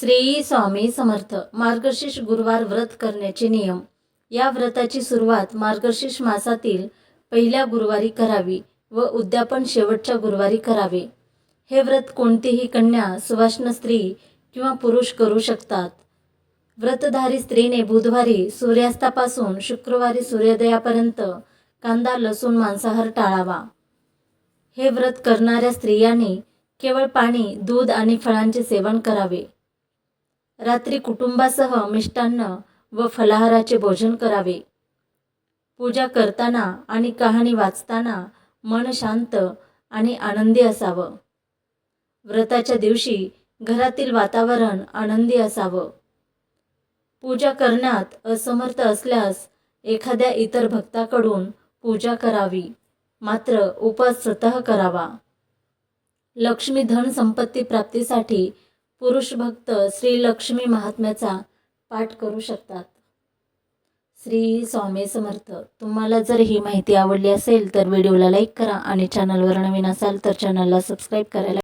श्री स्वामी समर्थ मार्गशीर्ष गुरुवार व्रत करण्याचे नियम. या व्रताची सुरुवात मार्गशीर्ष मासातील पहिल्या गुरुवारी करावी व उद्यापन शेवटच्या गुरुवारी करावे. हे व्रत कोणतीही कन्या सुवाष्ण स्त्री किंवा पुरुष करू शकतात. व्रतधारी स्त्रीने बुधवारी सूर्यास्तापासून शुक्रवारी सूर्योदयापर्यंत कांदा लसूण मांसाहार टाळावा. हे व्रत करणाऱ्या स्त्रियांनी केवळ पाणी दूध आणि फळांचे सेवन करावे. रात्री कुटुंबासह मिष्टान्न व फलाहाराचे भोजन करावे. पूजा करताना आणि कहाणी वाचताना मन शांत आणि आनंदी असावं. व्रताच्या दिवशी घरातील वातावरण आनंदी असावं. पूजा करण्यात असमर्थ असल्यास एखाद्या इतर भक्ताकडून पूजा करावी मात्र उपास स्वतः करावा. लक्ष्मी धन संपत्ती प्राप्तीसाठी पुरुष भक्त श्री लक्ष्मी महात्म्याचा पाठ करू शकतात. श्री स्वामी समर्थ तुम्हाला जर ही माहिती आवडली असेल तर व्हिडिओला लाईक करा आणि चॅनलवर नवीन असाल तर चॅनलला सबस्क्राईब करायला